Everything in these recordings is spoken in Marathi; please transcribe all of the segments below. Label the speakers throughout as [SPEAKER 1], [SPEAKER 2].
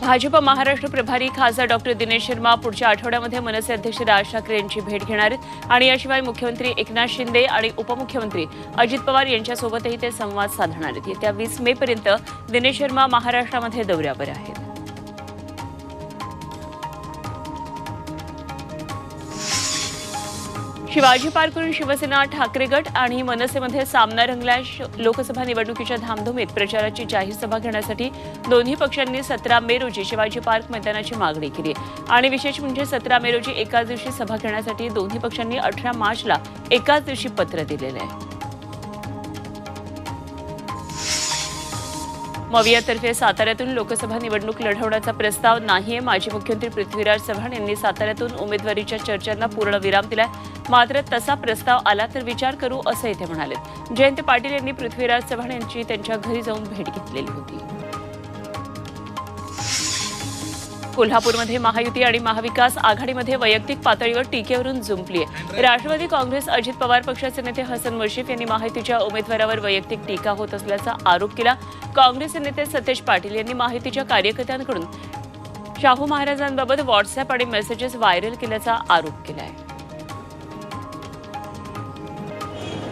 [SPEAKER 1] भाजप महाराष्ट्र प्रभारी खासदार डॉक्टर दिनेश शर्मा पुढच्या आठवड्यामध्ये मनसे अध्यक्ष राज ठाकरे यांची भेट घेणार आहेत. आणि याशिवाय मुख्यमंत्री एकनाथ शिंदे आणि उपमुख्यमंत्री अजित पवार यांच्यासोबतही ते संवाद साधणार आहेत. येत्या वीस मे पर्यंत दिनेश शर्मा महाराष्ट्रामध्ये दौऱ्यावर आहेत. शिवाजी पार्कवरून शिवसेना ठाकरे गट आणि मनसेमध्ये सामना रंगल्या. श- लोकसभा निवडणुकीच्या धामधुमीत प्रचाराची जाहीर सभा घेण्यासाठी दोन्ही पक्षांनी सतरा मे रोजी शिवाजी पार्क मैदानाची मागणी केली. आणि विशेष म्हणजे सतरा मे रोजी एकाच दिवशी सभा घेण्यासाठी दोन्ही पक्षांनी अठरा मार्चला एकाच दिवशी पत्र दिलेलं आहे. मवियातर्फे साताऱ्यातून लोकसभा निवडणूक लढवण्याचा प्रस्ताव नाहीये. माजी मुख्यमंत्री पृथ्वीराज चव्हाण यांनी साताऱ्यातून उमेदवारीच्या चर्चांना पूर्ण विराम दिलाय. मात्र तसा प्रस्ताव आला तर विचार करू असंही ते म्हणाले जयंत पाटील यांनी पृथ्वीराज चव्हाण यांची त्यांच्या घरी जाऊन भेट घेतलेली होती. कोल्हापूरमध्ये महायुती आणि महाविकास आघाडीमध्ये वैयक्तिक पातळीवर टीकेवरून जुंपली आहे राष्ट्रवादी काँग्रेस अजित पवार पक्षाचे नेते हसन मुश्रीफ यांनी माहितीच्या उमेदवारावर वैयक्तिक टीका होत असल्याचा आरोप केला. काँग्रेसचे नेते सतेज पाटील यांनी माहितीच्या कार्यकर्त्यांकडून शाहू महाराजांबाबत व्हॉट्सअप आणि मेसेजेस व्हायरल केल्याचा आरोप केला आहे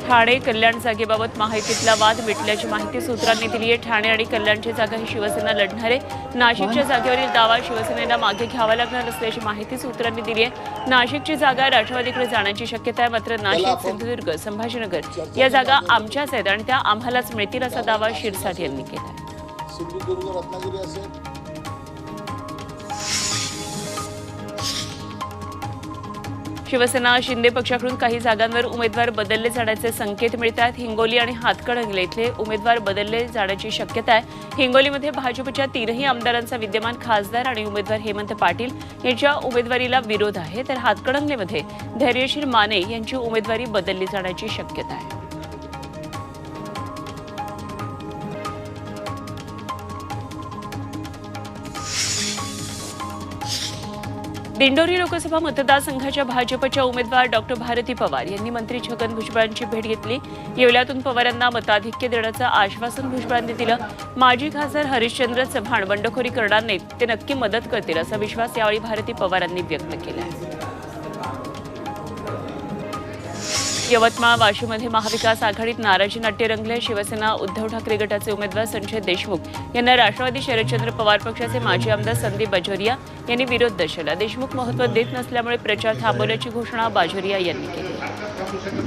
[SPEAKER 1] ठाणे कल्याण जागेबाबत माहितीतला वाद मिटल्याची माहिती सूत्रांनी दिली आहे. ठाणे आणि कल्याणची जागा ही शिवसेना लढणार आहे. नाशिकच्या जागेवरील दावा शिवसेनेला मागे घ्यावा लागणार असल्याची माहिती सूत्रांनी दिली आहे. नाशिकची जागा राष्ट्रवादीकडे जाण्याची शक्यता आहे. मात्र नाशिक सिंधुदुर्ग संभाजीनगर या जागा आमच्याच आहेत आणि त्या आम्हालाच मिळतील असा दावा शिरसाट यांनी केला शिवसेना शिंदे पक्षाकडून काही जागांवर उमेदवार बदलले जाण्याचे संकेत मिळतात. हिंगोली आणि हातकणंगले इथले उमेदवार बदलले जाण्याची शक्यता आहे. हिंगोलीमध्ये भाजपच्या तीनही आमदारांचा विद्यमान खासदार आणि उमेदवार हेमंत पाटील यांच्या उमेदवारीला विरोध आहे. तर हातकणंगलेमध्ये धैर्यशील माने यांची उमेदवारी बदलली जाण्याची शक्यता आहे. दिंडोरी लोकसभा मतदारसंघाच्या भाजपच्या उमेदवार डॉक्टर भारती पवार यांनी मंत्री छगन भुजबळांची भेट घेतली. येवल्यातून पवारांना मताधिक्य देण्याचं आश्वासन भुजबळांनी दिलं. माजी खासदार हरिश्चंद्र चव्हाण बंडखोरी करणार नाहीत ते नक्की मदत करतील असा विश्वास यावेळी भारती पवारांनी व्यक्त केला. यवतमाळ वाशीमध्ये महाविकास आघाडीत नाराजी नाट्य रंगले. शिवसेना उद्धव ठाकरे गटाचे उमेदवार संजय देशमुख यांना राष्ट्रवादी शरदचंद्र पवार पक्षाचे माजी आमदार संदीप बाजोरिया यांनी विरोध दर्शवला. देशमुख महत्त्व देत नसल्यामुळे प्रचार थांबवल्याची घोषणा बाजोरिया यांनी केली.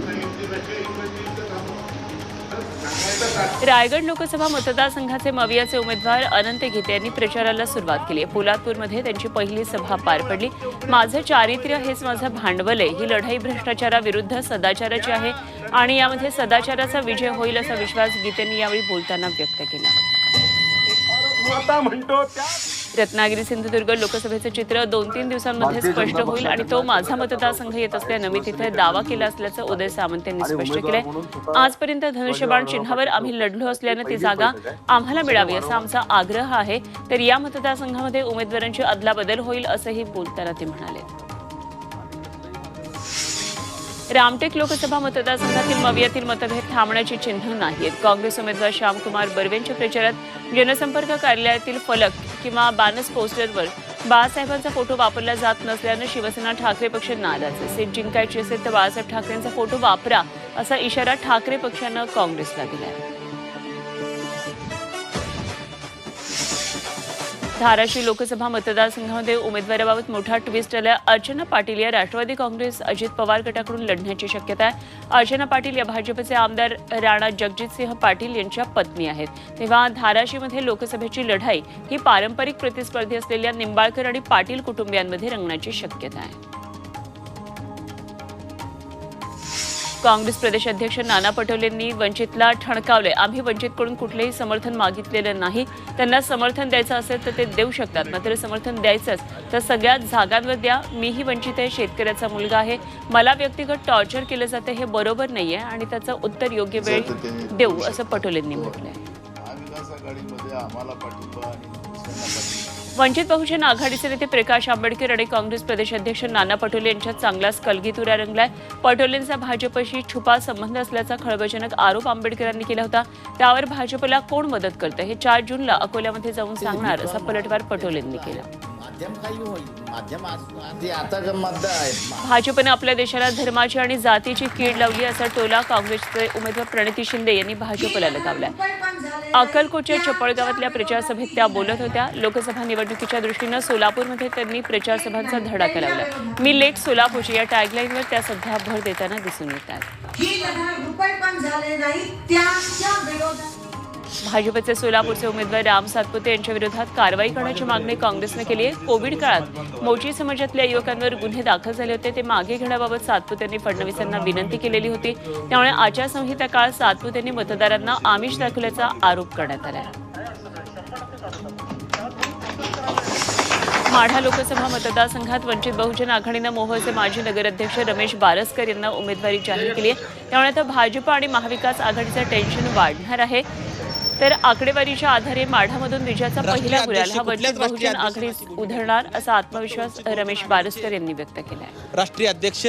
[SPEAKER 1] रायगड लोकसभा मतदारसंघाचे मवियाचे उमेदवार अनंत गीते यांनी प्रचाराला सुरुवात केली. आहे पोलादपूरमध्ये त्यांची पहिली सभा पार पडली. माझं चारित्र्य हेच माझं भांडवल आहे. ही लढाई भ्रष्टाचाराविरुद्ध सदाचाराची आहे आणि यामध्ये सदाचाराचा विजय होईल असा विश्वास गीतेंनी यावेळी बोलताना व्यक्त केला.
[SPEAKER 2] म्हणतो त्या
[SPEAKER 1] रत्नागिरी सिंधुदुर्ग लोकसभेचं चित्र दोन तीन दिवसांमध्ये स्पष्ट होईल आणि तो माझा मतदारसंघ येत असल्यानं मी तिथे दावा केला असल्याचं उदय सामंत यांनी स्पष्ट केलंय. आजपर्यंत धनुष्यबाण चिन्हावर आम्ही लढलो असल्यानं ती जागा आम्हाला मिळावी असा आमचा आग्रह आहे. तर या मतदारसंघामध्ये उमेदवारांची अदलाबदल होईल असंही बोलताना ते म्हणाले. रामटेक लोकसभा मतदारसंघातील मवियातील मतभेद थांबण्याची चिन्ह नाहीत. काँग्रेस उमेदवार श्यामकुमार बर्वेंच्या प्रचारात जनसंपर्क कार्यालयातील फलक किंवा बॅनर्स पोस्टरवर बाळासाहेबांचा फोटो वापरला जात नसल्यानं शिवसेना ठाकरे पक्ष नाराज. सीट जिंकायची असेल तर बाळासाहेब ठाकरेंचा फोटो वापरा असा इशारा ठाकरे पक्षानं काँग्रेसला दिला आहे धाराशिव लोकसभा मतदारसंघामध्ये उमेदवाराबाबत मोठा ट्विस्ट आला अर्चना पाटील या राष्ट्रवादी काँग्रेस अजित पवार गटाकडून लढण्याची शक्यता आहे. अर्चना पाटील या भाजपचे आमदार राणा जगजितसिंह पाटील यांच्या पत्नी आहेत. तेव्हा धाराशिवमध्ये लोकसभेची लढाई ही पारंपरिक प्रतिस्पर्धी असलेल्या निंबाळकर आणि पाटील कुटुंबियांमध्ये रंगण्याची शक्यता आहे. काँग्रेस प्रदेश अध्यक्ष नाना पटोलेंनी वंचितला ठणकावले. आम्ही वंचितकडून कुठलेही समर्थन मागितलेलं नाही. त्यांना समर्थन द्यायचं असेल तर ते देऊ शकतात. मात्र समर्थन द्यायचंच. तर सगळ्याच जागांवर द्या. मीही वंचित आहे. शेतकऱ्याचा मुलगा आहे. मला व्यक्तिगत टॉर्चर केलं जातं हे बरोबर नाहीये आणि त्याचं उत्तर योग्य वेळी देऊ असं पटोलेंनी म्हटलंय. वंचित बहुजन आघाडीचे नेते प्रकाश आंबेडकर आणि काँग्रेस प्रदेशाध्यक्ष नाना पटोले यांच्यात चांगलाच कलगीतुऱ्या रंगलाय. पटोलेंचा भाजपशी छुपा संबंध असल्याचा खळबळजनक आरोप आंबेडकरांनी केला होता. त्यावर भाजपला कोण मदत करतं? हे चार जूनला अकोल्यामध्ये जाऊन सांगणार असा पलटवार पटोलेंनी केला.
[SPEAKER 3] माध्यम काही होईल. माध्यम आज ते आता जे मतदार आहेत.
[SPEAKER 1] भाजपनं आपल्या देशाला धर्माची आणि जातीची कीड लावली असा टोला काँग्रेसचे उमेदवार प्रणिती शिंदे यांनी भाजपला लगावलाय. अक्कलकोटच्या चपळगावातल्या प्रचारसभेत त्या बोलत होत्या. लोकसभा निवडणुकीच्या दृष्टीनं सोलापूरमध्ये त्यांनी प्रचारसभांचा धडाका लावला मी लेट सोलापूरची या टॅगलाईनवर त्या सध्या भर देताना दिसून येत भाजपचे सोलापूरचे उमेदवार राम सातपुते यांच्या विरोधात कारवाई करण्याची मागणी काँग्रेसने केली आहे. कोविड काळात मोची समाजातल्या युवकांवर गुन्हे दाखल झाले होते. ते मागे घेण्याबाबत सातपुते यांनी फडणवीसांना विनंती केलेली होती. त्यामुळे आचारसंहिता काळात सातपुते यांनी मतदारांना आमिष दाखवल्याचा आरोप करण्यात आला माढा लोकसभा मतदारसंघात वंचित बहुजन आघाडीनं मोहोळचे माजी नगराध्यक्ष रमेश बारसकर यांना उमेदवारी जाहीर केली आहे. त्यामुळे आता भाजप आणि महाविकास आघाडीचं टेन्शन वाढणार आहे. तर आकडेवारीच्या आधारे माढामधून विजयाचा पहिला गुलाल हा वंचित बहुजन आघाडीस उधळणार असा आत्मविश्वास रमेश बारसकर यांनी व्यक्त केला आहे
[SPEAKER 4] राष्ट्रीय अध्यक्ष?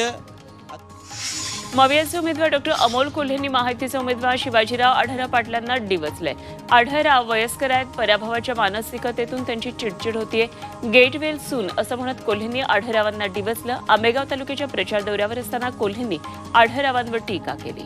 [SPEAKER 1] मवियाचे उमेदवार डॉक्टर अमोल कोल्हेंनी माहितीचे उमेदवार शिवाजीराव आढळराव पाटलांना डिवचलंय. आढळराव वयस्कर आहेत पराभवाच्या मानसिकतेतून त्यांची चिडचिड होतीये. गेट वेल सून असं म्हणत कोल्हेंनी आढळरावांना डिवचलं. आंबेगाव तालुक्याच्या प्रचार दौऱ्यावर असताना कोल्हेंनी आढळरावांवर टीका केली.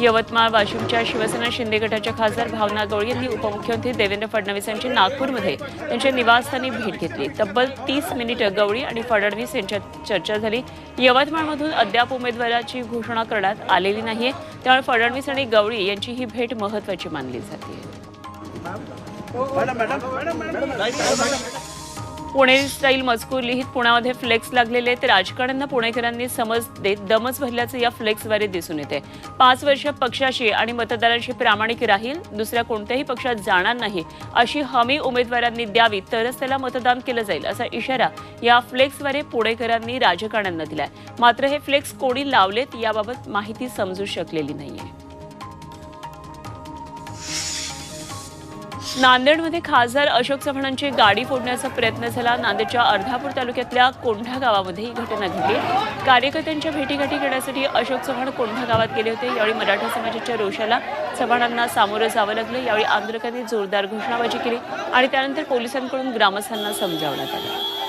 [SPEAKER 1] यवतमाळ वाशिमच्या शिवसेना शिंदे गटाच्या खासदार भावना गवळी यांनी उपमुख्यमंत्री देवेंद्र फडणवीस यांची नागपूरमध्ये त्यांच्या निवासस्थानी भेट घेतली. तब्बल तीस मिनिटं गवळी आणि फडणवीस यांच्यात चर्चा झाली. यवतमाळमधून अद्याप उमेदवाराची घोषणा करण्यात आलेली नाहीये. त्यामुळे फडणवीस आणि गवळी यांची ही भेट महत्वाची मानली जाते. पुणे स्टाईल मजकूर लिहित पुण्यामध्ये फ्लेक्स लागलेले ते राजकारण्यांना पुणेकरांनी समज देत दमच भरल्याचं या फ्लेक्सद्वारे दिसून येते. पाच वर्ष पक्षाशी आणि मतदारांशी प्रामाणिक राहील दुसऱ्या कोणत्याही पक्षात जाणार नाही अशी हमी उमेदवारांनी द्यावी तरच त्याला मतदान केलं जाईल असा इशारा या फ्लेक्सद्वारे पुणेकरांनी राजकारण्यांना दिलाय. मात्र हे फ्लेक्स कोणी लावलेत याबाबत माहिती समजू शकलेली नाहीये. नांदेडमध्ये खासदार अशोक चव्हाणांची गाडी फोडण्याचा प्रयत्न झाला. नांदेडच्या अर्धापूर तालुक्यातल्या कोंढा गावामध्ये ही घटना घडली. कार्यकर्त्यांच्या भेटीगाठी करण्यासाठी अशोक चव्हाण कोंढा गावात गेले होते. यावेळी मराठा समाजाच्या रोषाला चव्हाणांना सामोरं जावं लागलं. यावेळी आंदोलकांनी जोरदार घोषणाबाजी केली आणि त्यानंतर पोलिसांकडून ग्रामस्थांना समजावण्यात आलं.